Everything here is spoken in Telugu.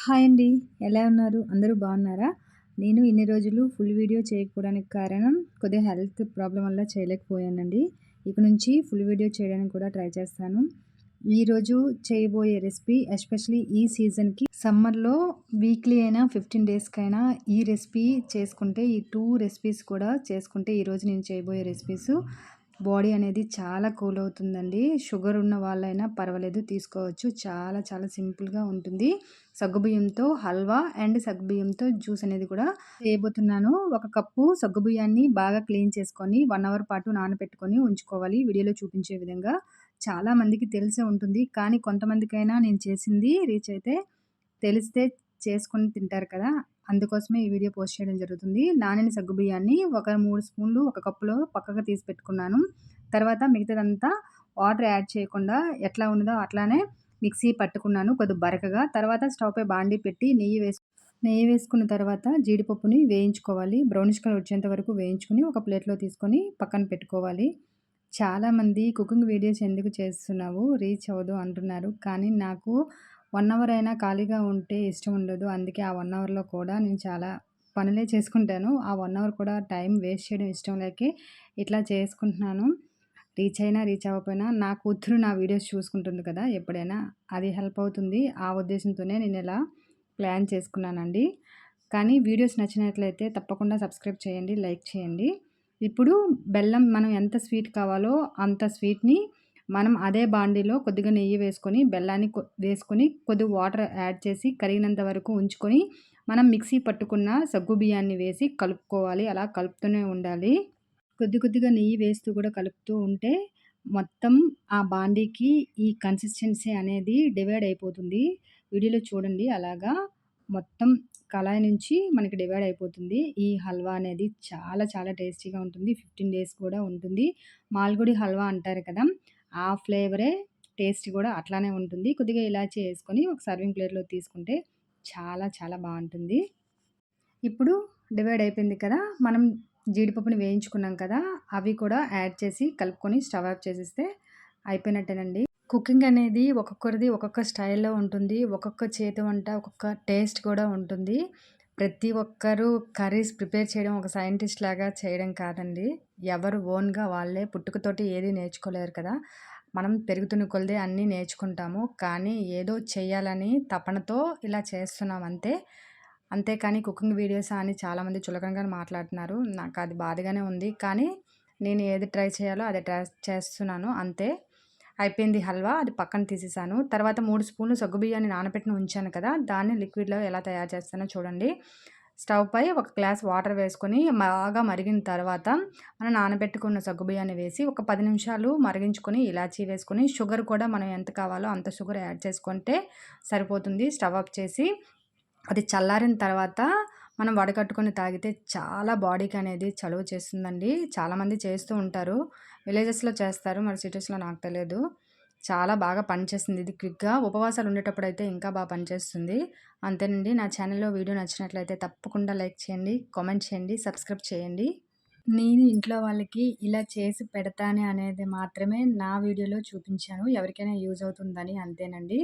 హాయ్ అండి ఎలా ఉన్నారు? అందరూ బాగున్నారా? నేను ఇన్ని రోజులు ఫుల్ వీడియో చేయకపోవడానికి కారణం కొద్దిగా హెల్త్ ప్రాబ్లం వల్ల చేయలేకపోయానండి. ఇక నుంచి ఫుల్ వీడియో చేయడానికి కూడా ట్రై చేస్తాను. ఈరోజు చేయబోయే రెసిపీ ఎస్పెషలీ ఈ సీజన్కి సమ్మర్లో వీక్లీ అయినా ఫిఫ్టీన్ డేస్కైనా ఈ రెసిపీ చేసుకుంటే ఈ టూ రెసిపీస్ కూడా చేసుకుంటే ఈరోజు నేను చేయబోయే రెసిపీస్ బాడీ అనేది చాలా కూల్ అవుతుందండి. షుగర్ ఉన్న వాళ్ళైనా పర్వాలేదు తీసుకోవచ్చు. చాలా చాలా సింపుల్గా ఉంటుంది. సగ్గుబియ్యంతో హల్వా అండ్ సగ్గుబియ్యంతో జ్యూస్ అనేది కూడా చేయబోతున్నాను. ఒక కప్పు సగ్గుబియ్యాన్ని బాగా క్లీన్ చేసుకొని వన్ అవర్ పాటు నానబెట్టుకొని ఉంచుకోవాలి. వీడియోలో చూపించే విధంగా చాలా మందికి తెలిసే ఉంటుంది. కానీ కొంతమందికైనా నేను చేసింది రీచ్ అయితే తెలిస్తే చేసుకొని తింటారు కదా. అందుకోసమే ఈ వీడియో పోస్ట్ చేయడం జరుగుతుంది. నానిన సగ్గుబియ్యాన్ని ఒక మూడు స్పూన్లు ఒక కప్పులో పక్కకు తీసి పెట్టుకున్నాను. తర్వాత మిగతాదంతా వాటర్ యాడ్ చేయకుండా ఎట్లా ఉన్నదో అట్లానే మిక్సీ పట్టుకున్నాను కొద్ది బరకగా. తర్వాత స్టవ్పై బాండి పెట్టి నెయ్యి వేసు నెయ్యి వేసుకున్న తర్వాత జీడిపప్పుని వేయించుకోవాలి. బ్రౌనిష్ కలర్ వచ్చేంత వరకు వేయించుకుని ఒక ప్లేట్లో తీసుకొని పక్కన పెట్టుకోవాలి. చాలామంది కుకింగ్ వీడియోస్ ఎందుకు చేస్తున్నావు? రీచ్ అవ్వదు అంటున్నారు. కానీ నాకు వన్ అవర్ అయినా ఖాళీగా ఉంటే ఇష్టం ఉండదు. అందుకే ఆ వన్ అవర్లో కూడా నేను చాలా పనులే చేసుకుంటాను. ఆ వన్ అవర్ కూడా టైం వేస్ట్ చేయడం ఇష్టం లేక ఇట్లా చేసుకుంటున్నాను. రీచ్ అయినా రీచ్ అవ్వకపోయినా నా కూతురు నా వీడియోస్ చూసుకుంటుంది కదా ఎప్పుడైనా అది హెల్ప్ అవుతుంది. ఆ ఉద్దేశంతోనే నేను ఇలా ప్లాన్ చేసుకున్నానండి. కానీ వీడియోస్ నచ్చినట్లయితే తప్పకుండా సబ్స్క్రైబ్ చేయండి లైక్ చేయండి. ఇప్పుడు బెల్లం మనం ఎంత స్వీట్ కావాలో అంత స్వీట్ని మనం అదే బాండీలో కొద్దిగా నెయ్యి వేసుకొని బెల్లాన్ని వేసుకొని కొద్దిగా వాటర్ యాడ్ చేసి కరిగినంత వరకు ఉంచుకొని మనం మిక్సీ పట్టుకున్న సగ్గు బియ్యాన్ని వేసి కలుపుకోవాలి. అలా కలుపుతూనే ఉండాలి. కొద్ది కొద్దిగా నెయ్యి వేస్తూ కూడా కలుపుతూ ఉంటే మొత్తం ఆ బాండీకి ఈ కన్సిస్టెన్సీ అనేది డివైడ్ అయిపోతుంది. వీడియోలో చూడండి. అలాగా మొత్తం కళాయి నుంచి మనకి డివైడ్ అయిపోతుంది. ఈ హల్వా అనేది చాలా చాలా టేస్టీగా ఉంటుంది. ఫిఫ్టీన్ డేస్ కూడా ఉంటుంది. మాల్గుడి హల్వా అంటారు కదా. ఆ ఫ్లేవరే టేస్ట్ కూడా అట్లానే ఉంటుంది. కొద్దిగా ఇలాచి వేసుకొని ఒక సర్వింగ్ ప్లేట్లో తీసుకుంటే చాలా చాలా బాగుంటుంది. ఇప్పుడు డివైడ్ అయిపోయింది కదా మనం జీడిపప్పుని వేయించుకున్నాం కదా అవి కూడా యాడ్ చేసి కలుపుకొని స్టవ్ ఆఫ్ చేసేస్తే అయిపోయినట్టేనండి. కుకింగ్ అనేది ఒక్కొక్కరిది ఒక్కొక్క స్టైల్లో ఉంటుంది ఒక్కొక్క చేతి వంట ఒక్కొక్క టేస్ట్ కూడా ఉంటుంది. ప్రతి ఒక్కరూ కర్రీస్ ప్రిపేర్ చేయడం ఒక సైంటిస్ట్ లాగా చేయడం కాదండి. ఎవరు ఓన్గా వాళ్ళే పుట్టుకతోటి ఏది నేర్చుకోలేరు కదా. మనం పెరుగుతున్న కొలది అన్నీ నేర్చుకుంటాము. కానీ ఏదో చేయాలని తపనతో ఇలా చేస్తున్నాం అంతే. అంతేకాని కుకింగ్ వీడియోస్ అని చాలామంది చులకనగా మాట్లాడుతున్నారు. నాకు అది బాధగానే ఉంది. కానీ నేను ఏది ట్రై చేయాలో అది ట్రై చేస్తున్నాను అంతే. అయిపోయింది హల్వా అది పక్కన తీసేసాను. తర్వాత మూడు స్పూన్లు సగ్గుబియ్యాన్ని నానబెట్టిన ఉంచాను కదా దాన్ని లిక్విడ్లో ఎలా తయారు చేస్తానో చూడండి. స్టవ్ పై ఒక గ్లాస్ వాటర్ వేసుకొని బాగా మరిగిన తర్వాత మనం నానబెట్టుకున్న సగ్గుబియ్యాన్ని వేసి ఒక పది నిమిషాలు మరిగించుకొని ఇలాచీ వేసుకొని షుగర్ కూడా మనం ఎంత కావాలో అంత షుగర్ యాడ్ చేసుకుంటే సరిపోతుంది. స్టవ్ ఆఫ్ చేసి అది చల్లారిన తర్వాత మనం వడకట్టుకొని తాగితే చాలా బాడీకి అనేది చలువ చేస్తుందండి. చాలామంది చేస్తూ ఉంటారు. విలేజెస్లో చేస్తారు. మరి సిటీస్లో నాకు తెలియదు చాలా బాగా పనిచేస్తుంది. ఇది క్విక్గా ఉపవాసాలు ఉండేటప్పుడు అయితే ఇంకా బాగా పనిచేస్తుంది. అంతేనండి. నా ఛానల్లో వీడియో నచ్చినట్లయితే తప్పకుండా లైక్ చేయండి కామెంట్ చేయండి సబ్స్క్రైబ్ చేయండి. నేను ఇంట్లో వాళ్ళకి ఇలా చేసి పెడతానే అనేది మాత్రమే నా వీడియోలో చూపించాను. ఎవరికైనా యూజ్ అవుతుందని అంతేనండి.